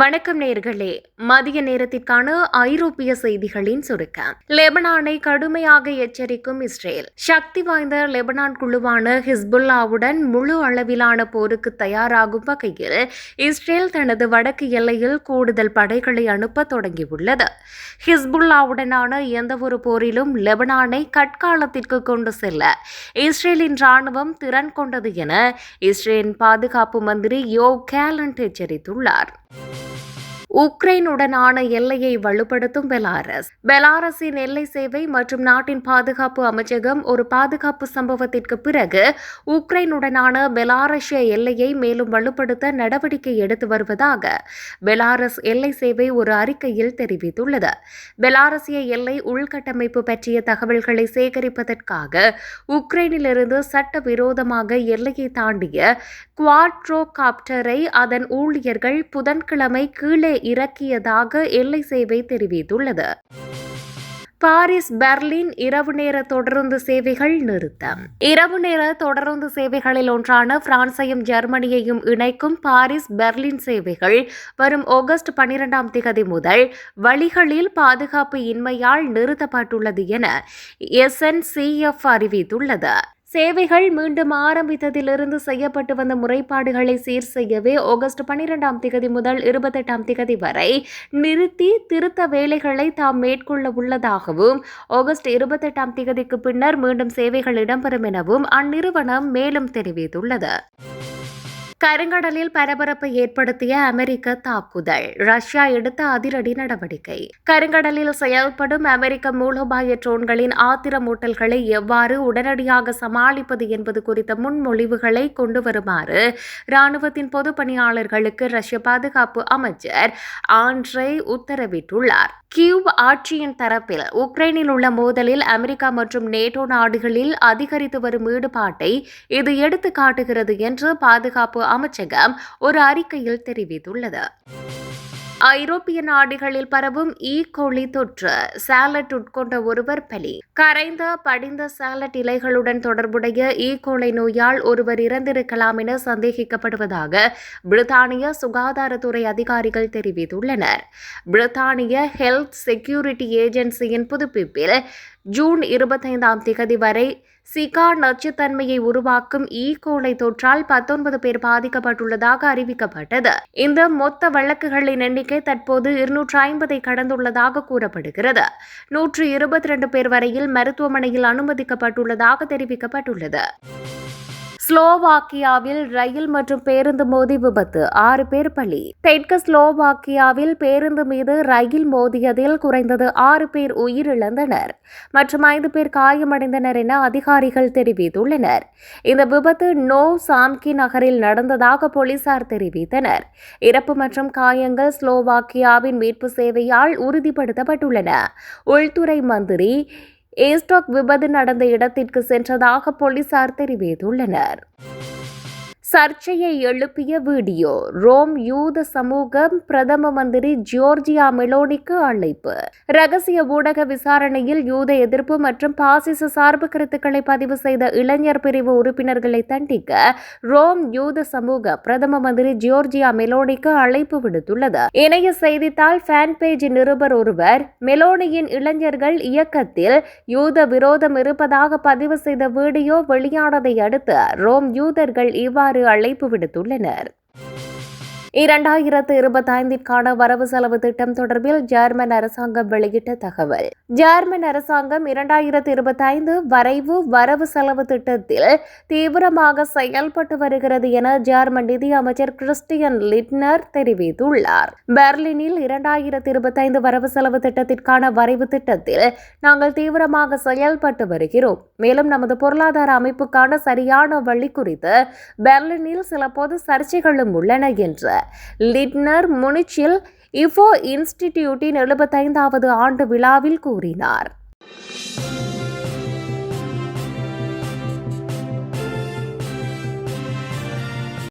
வணக்கம் நேர்களே. மதிய நேரத்திற்கான ஐரோப்பிய செய்திகளின் சுருக்கம். லெபனானை கடுமையாக எச்சரிக்கும் இஸ்ரேல். சக்தி வாய்ந்த லெபனான் குழுவான ஹிஸ்புல்லாவுடன் முழு அளவிலான போருக்கு தயாராகும் வகையில் இஸ்ரேல் தனது வடக்கு எல்லையில் கூடுதல் படைகளை அனுப்ப தொடங்கியுள்ளது. ஹிஸ்புல்லாவுடனான எந்தவொரு போரிலும் லெபனானை கட்காலத்திற்கு கொண்டு செல்ல இஸ்ரேலின் ராணுவம் திறன் கொண்டது என இஸ்ரேலின் பாதுகாப்பு மந்திரி யோ கேலண்ட் எச்சரித்துள்ளார். உக்ரைனுடனான எல்லையை வலுப்படுத்தும் பெலாரஸ். பெலாரஸின் எல்லை சேவை மற்றும் நாட்டின் பாதுகாப்பு அமைச்சகம் ஒரு பாதுகாப்பு சம்பவத்திற்கு பிறகு உக்ரைனுடனான பெலாரஷிய எல்லையை மேலும் வலுப்படுத்த நடவடிக்கை எடுத்து வருவதாக பெலாரஸ் எல்லை சேவை ஒரு அறிக்கையில் தெரிவித்துள்ளது. பெலாரசிய எல்லை உள்கட்டமைப்பு பற்றிய தகவல்களை சேகரிப்பதற்காக உக்ரைனிலிருந்து சட்டவிரோதமாக எல்லையை தாண்டிய குவாட்ரோ காப்டரை அதன் ஊழியர்கள் புதன்கிழமை கீழே இறக்கியதாக எல்லை சேவை தெரிவித்துள்ளது. பாரிஸ் பெர்லின் இரவு நேர தொடருந்து சேவைகள் நிறுத்தம். இரவு நேர தொடருந்து சேவைகளில் ஒன்றான பிரான்சையும் ஜெர்மனியையும் இணைக்கும் பாரிஸ் பெர்லின் சேவைகள் வரும் ஆகஸ்ட் பனிரெண்டாம் திகதி முதல் வழிகளில் பாதுகாப்பு இன்மையால் நிறுத்தப்பட்டுள்ளது என எஸ்என்சிஎஃப் அறிவித்துள்ளது. சேவைகள் மீண்டும் ஆரம்பித்ததிலிருந்து செய்யப்பட்டு வந்த முறைப்பாடுகளை சீர் செய்யவே ஆகஸ்ட் பன்னிரெண்டாம் திகதி முதல் இருபத்தெட்டாம் திகதி வரை நிறுத்தி திருத்த வேலைகளை தாம் மேற்கொள்ள உள்ளதாகவும் ஆகஸ்ட் இருபத்தெட்டாம் திகதிக்கு பின்னர் மீண்டும் சேவைகள் இடம்பெறும் எனவும் அந்நிறுவனம் மேலும் தெரிவித்துள்ளது. கருங்கடலில் பரபரப்பை ஏற்படுத்திய அமெரிக்க தாக்குதல். ரஷ்யா எடுத்த அதிரடி நடவடிக்கை. கருங்கடலில் செயல்படும் அமெரிக்க மூலோபாய ட்ரோன்களின் ஆத்திரமூட்டல்களை எவ்வாறு உடனடியாக சமாளிப்பது என்பது குறித்த முன்மொழிவுகளை கொண்டு வருமாறு ராணுவத்தின் பொது பணியாளர்களுக்கு ரஷ்ய பாதுகாப்பு அமைச்சர் ஆண்ட்ரே உத்தரவிட்டுள்ளார். கியூப் ஆட்சியின் தரப்பில் உக்ரைனில் உள்ள மோதலில் அமெரிக்கா மற்றும் நேட்டோ நாடுகளில் அதிகரித்து வரும் ஈடுபாட்டை இது எடுத்து காட்டுகிறது என்று பாதுகாப்பு அமைச்சகம் ஒரு அறிக்கையில் தெரிவித்துள்ளது. ஐரோப்பிய நாடுகளில் பரவும் ஈ கோழி தொற்று சாலட் உட்கொண்ட ஒருவர் பலி. கரைந்த படிந்த சாலட் இலைகளுடன் தொடர்புடைய ஈ கோலை நோயால் ஒருவர் இறந்திருக்கலாம் என சந்தேகிக்கப்படுவதாக பிரித்தானிய சுகாதாரத்துறை அதிகாரிகள் தெரிவித்துள்ளனர். பிரித்தானிய ஹெல்த் செக்யூரிட்டி ஏஜென்சியின் புதுப்பிப்பில் ஜூன் இருபத்தைந்தாம் திகதி வரை சிகா நச்சுத்தன்மையை உருவாக்கும் ஈ கோலை தொற்றால் பத்தொன்பது பேர் பாதிக்கப்பட்டுள்ளதாக அறிவிக்கப்பட்டது. இந்த மொத்த வழக்குகளின் எண்ணிக்கை தற்போது இருநூற்று ஐம்பதை கடந்துள்ளதாக கூறப்படுகிறது. நூற்று இருபத்தி ரெண்டு பேர் வரையில் மருத்துவமனையில் அனுமதிக்கப்பட்டுள்ளதாக தெரிவிக்கப்பட்டுள்ளது. ஸ்லோவாக்கியாவில் ரயில் மற்றும் பேருந்து மோதி விபத்து. ஆறு பேர் பலி. தெற்கு ஸ்லோவாக்கியாவில் பேருந்து மீது ரயில் மோதியதில் குறைந்தது ஆறு பேர் உயிரிழந்தனர். மற்றும் ஐந்து பேர் காயமடைந்தனர் என அதிகாரிகள் தெரிவித்துள்ளனர். இந்த விபத்து நோ சாம்கி நகரில் நடந்ததாக போலீசார் தெரிவித்தனர். இறப்பு மற்றும் காயங்கள் ஸ்லோவாக்கியாவின் மீட்பு சேவையால் உறுதிப்படுத்தப்பட்டுள்ளன. உள்துறை மந்திரி ஏஸ்டாக் விபத்து நடந்த இடத்திற்கு சென்றதாக போலீசார் தெரிவித்துள்ளனர். சர்ச்சையை எழுப்பிய வீடியோ. ரோம் யூத சமூகம் பிரதம மந்திரி ஜியோர்ஜியா மெலோனிக்கு அழைப்பு. ரகசிய ஊடக விசாரணையில் யூத எதிர்ப்பு மற்றும் பாசிச சார்பு கருத்துக்களை பதிவு செய்த இளைஞர் பிரிவு உறுப்பினர்களை தண்டிக்க ரோம் யூத சமூக பிரதம மந்திரி ஜியோர்ஜியா மெலோனிக்கு அழைப்பு விடுத்துள்ளது. இணைய செய்தித்தாள் ஃபேன் பேஜ் நிருபர் ஒருவர் மெலோனியின் இளைஞர்கள் இயக்கத்தில் யூத விரோதம் இருப்பதாக பதிவு செய்த வீடியோ வெளியானதை அடுத்து ரோம் யூதர்கள் இவ்வாறு அழைப்பு விடுத்துள்ளனர். இரண்டாயிரத்து இருபத்தைந்திற்கான வரவு செலவு திட்டம் தொடர்பில் ஜெர்மன் அரசாங்கம் வெளியிட்ட தகவல். ஜெர்மன் அரசாங்கம் இரண்டாயிரத்து இருபத்தைந்து வரைவு வரவு செலவு திட்டத்தில் தீவிரமாக செயல்பட்டு வருகிறது என ஜெர்மன் நிதி அமைச்சர் கிறிஸ்டியன் லிட்னர் தெரிவித்துள்ளார். பெர்லினில் இரண்டாயிரத்து இருபத்தைந்து வரவு செலவு திட்டத்திற்கான வரைவு திட்டத்தில் நாங்கள் தீவிரமாக செயல்பட்டு வருகிறோம். மேலும் நமது பொருளாதார அமைப்புக்கான சரியான வழி குறித்து பெர்லினில் சில பொது சர்ச்சைகளும் உள்ளன என்று லிட்னர் முனிச்சில் இஃபோ இன்ஸ்டிடியூட்டின் எழுபத்தைந்தாவது ஆண்டு விழாவில் கூறினார்.